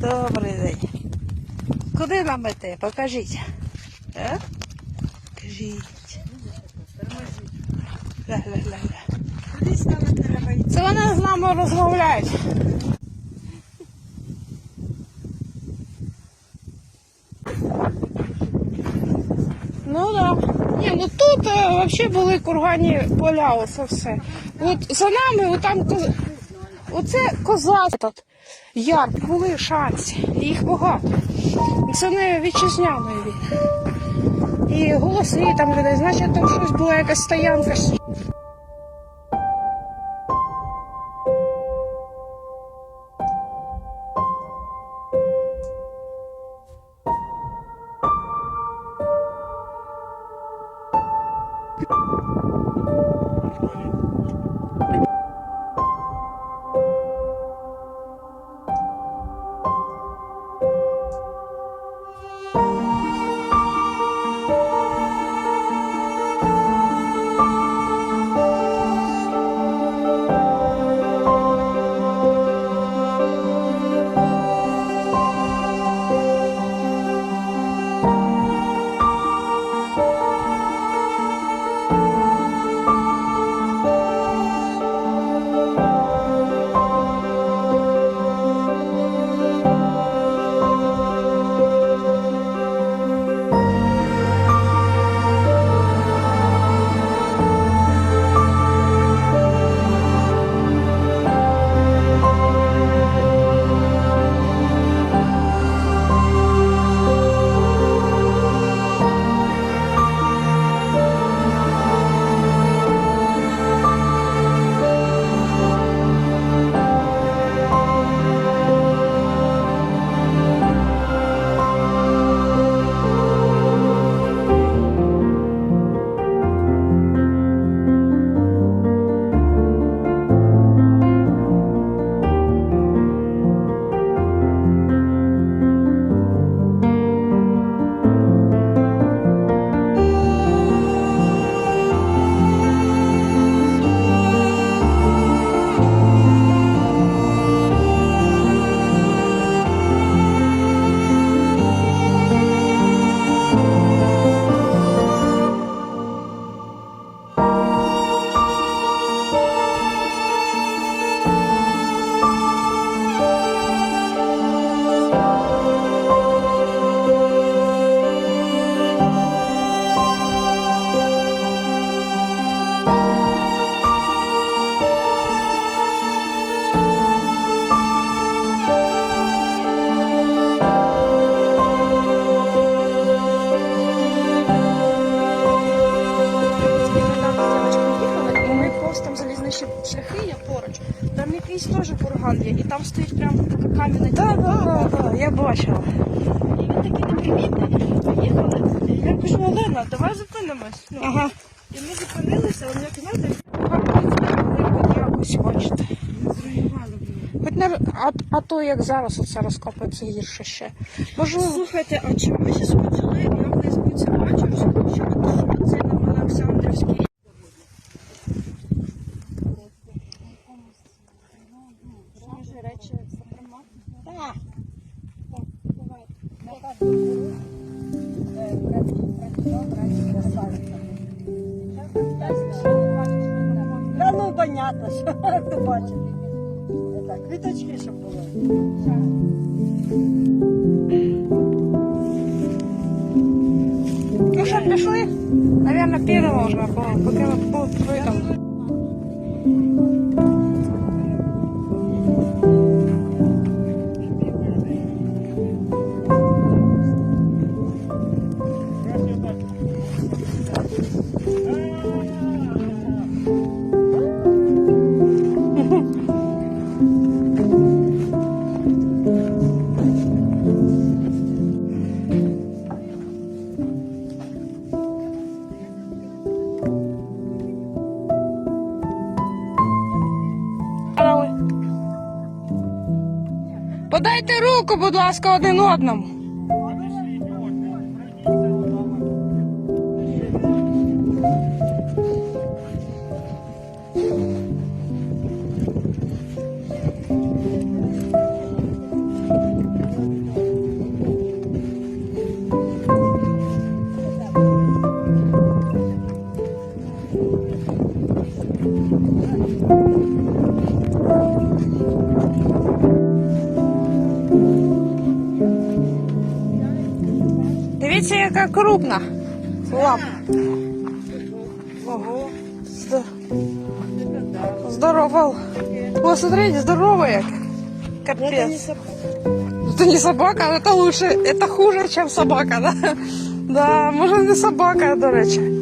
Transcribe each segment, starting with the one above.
Добрий день. Куди нам іти? Покажіть. Е? Покажіть. Йти. Це вони з нами розмовляють. Ну да. Ні, ну тут е, взагалі були кургані поля, оце все. От за нами, от там коз... оце козак. Тут. Були шанси, їх багато. Це не вітчизняної війни. І голоси там людей, значить там щось була якась стоянка. Курган є, і там стоїть прямо така кам'яна Так, так, так, я бачила. І він такий непримітний. Ми їхали. Я кажу, Олена, давай зупинимось. Ну, Ага. І ми зупинилися, але як знаєте, якось бачите. Хоч не а, а то як зараз оце розкопується гірше ще. Можливо, Слухайте, а чому ми зараз почали? Я в Фейсбуці бачу, що це на Олександрівській. Так. Та ну понятно, що хто бачить. Так, квіточки, щоб були. Ну що, пішли? Наверное, підемо вже, бо поки ви будуть там. Будь ласка, один одному. Ого. Здор... Здорово. О, смотрите, здорово. Капец. Это не собака, это лучше, это хуже, чем собака, да? Да, може не собака, до речі.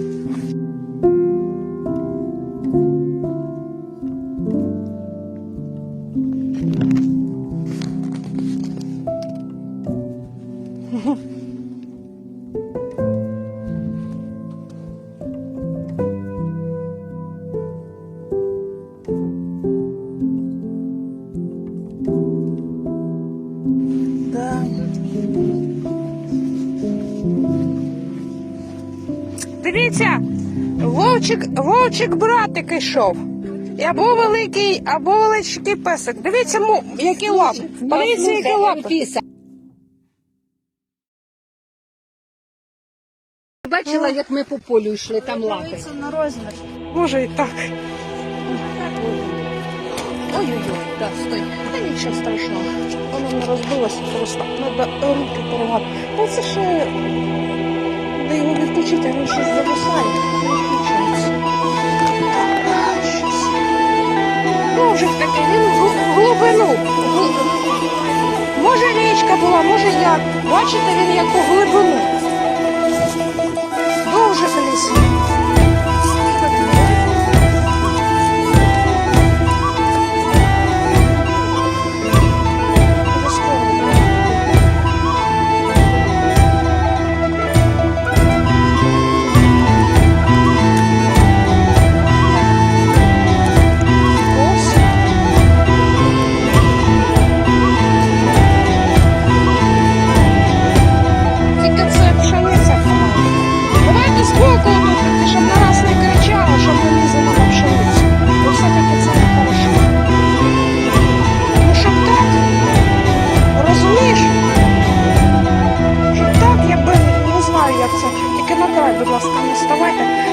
вовчик, вовчик братик йшов. І або великий, або величкий песик. Дивіться, му, які лапи. Подивіться, які лапи. Бачила, як ми по полю йшли, там лапи. на розмір. Може і так. Ой-ой-ой, да, стой. Та нічого страшного. Воно не розбилося просто. Треба руки порвати. Та це ще... Да його відключити, він щось зависає. Нічого. дуже таки ну, в глибину. Може річка була, може як. Бачите він яку глибину. будь ласка, не вставайте.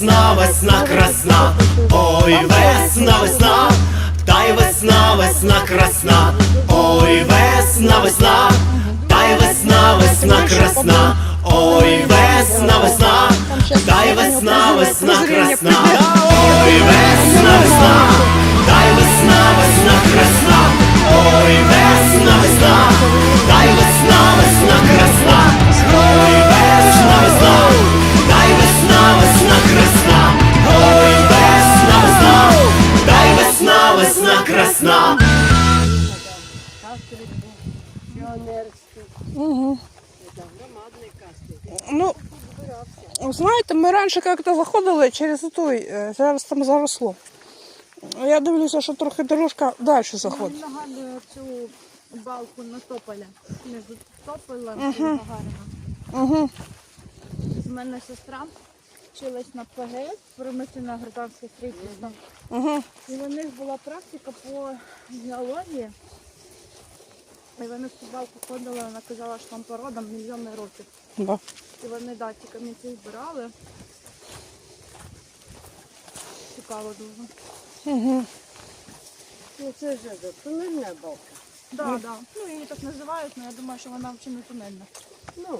весна, весна, красна, ой, весна, весна, дай весна, весна, красна, ой, весна, весна, та весна, весна, красна, ой, весна, весна, дай весна, весна, красна, ой, весна, весна, дай весна, весна, красна, ой, весна, весна, дай й весна, весна. Знаєте, ми раніше як-то заходили через той, е, зараз там заросло. Я дивлюся, що трохи дорожка далі заходить. Нагадує цю балку на тополя. Між тополем і Гагарина. Угу. У мене сестра вчилась на ПГС, на гражданське строїтельство. Угу. І у них була практика по геології. І вони в балку ходили, вона казала, що там породам мільйони років. Да. І вони да, ці камінці збирали. Цікаво дуже. Угу. Ну це ж тунельна балка. Да, да. Ну її так називають, але я думаю, що вона взагалі не тунельна. Ну,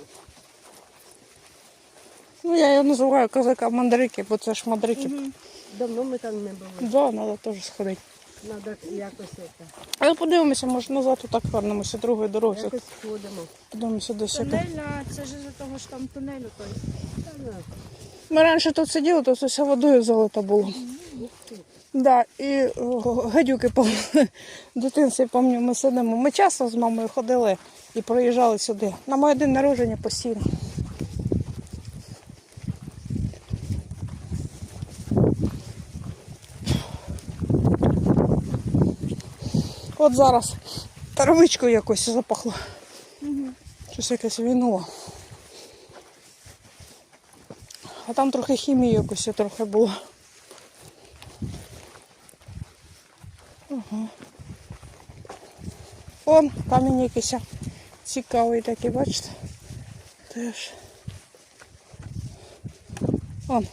Ну, я її називаю козака мандрики, бо це ж мандрики. давно ми там не були. Да, треба теж сходити. Треба якось це. Але подивимося, може назад отак вернемося другою дорогою. Якось сходимо. Подивимося десь. яка. Тунельна, це ж із-за того, що там тунелю той. Ми раніше тут сиділи, то все водою залито було. Да, і о, гадюки по в дитинстві пам'ятаю, ми сидимо. Ми часто з мамою ходили і проїжджали сюди. На моє день народження постійно. От зараз травичкою якось запахло. Щось якесь вінуло. А там трохи хімії якось трохи було. Ага. Он камінь якийсь цікавий такий, бачите? Теж. Он,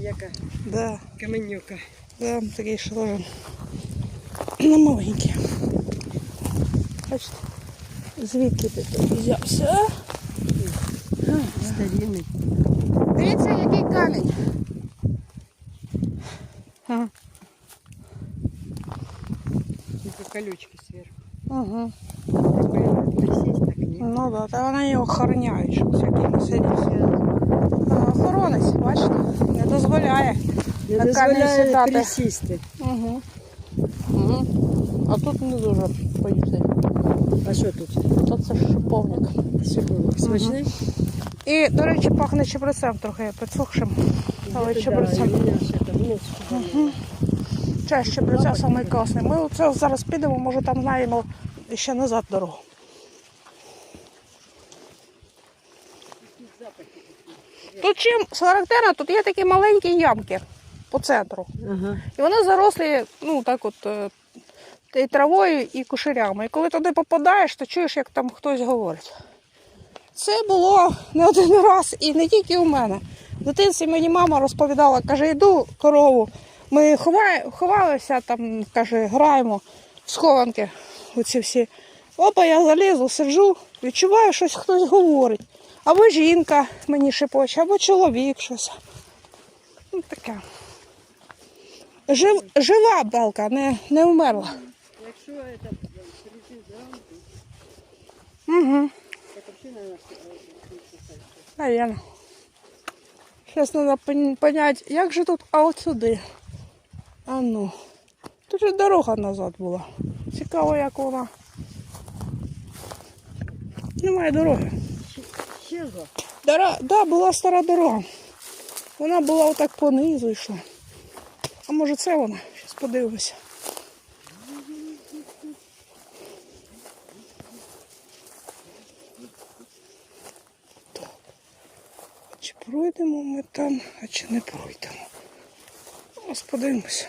яка да, каменюка. да, такий що теж не маленький. Бачите? Звідки ти тут взявся? а? Старинний. Дивіться, який камінь. Ага. Тільки колючки зверху. Ага. Такої присість так ні. Ну да, та вони її охороняють, щоб всякі не сидять. А, Охоронець, бачите, не дозволяє. Не дозволяє присісти. Угу. Угу. А тут не дуже боїться. А що тут? То це шиповник. Сьогодні смачний? І, до речі, пахне чебрецем трохи підсохшим. Але чебрецем. сюди. Чай чебреця самий класний. Ми оце зараз підемо, може там знаємо ще назад дорогу. Тут чим характерно, тут є такі маленькі ямки по центру. Ага. І вони зарослі, ну так от е, і травою і кушарями. І коли туди попадаєш, то чуєш, як там хтось говорить. Це було не один раз і не тільки у мене. В дитинстві мені мама розповідала, каже, йду корову. Ми ховає, ховалися, там, каже, граємо в схованки. Оці всі. Опа, я залізу, сиджу, відчуваю, щось хтось говорить. Або жінка мені шепоче, або чоловік щось. Ну, таке. Жив, жива балка, не, не вмерла. Якщо це Угу. так взагалі не Наверно. Сейчас надо пон- понять, як же тут, а от сюди. А ну. Тут же дорога назад була. Цікаво, як вона. Немає дороги. Дора... Да, була стара дорога. Вона була отак понизу йшла. Може це вона? Щось подивимося. Чи пройдемо ми там, а чи не пройдемо? Ось подивимося.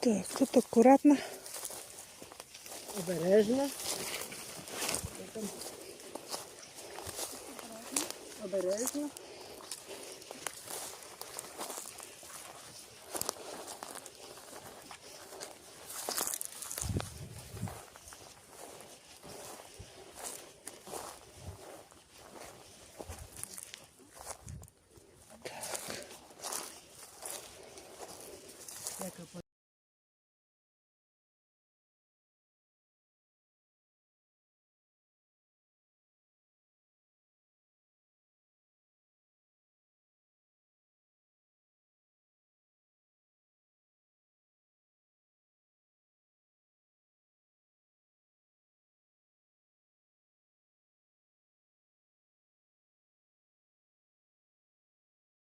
Так, тут акуратно. Обережно. Обережно.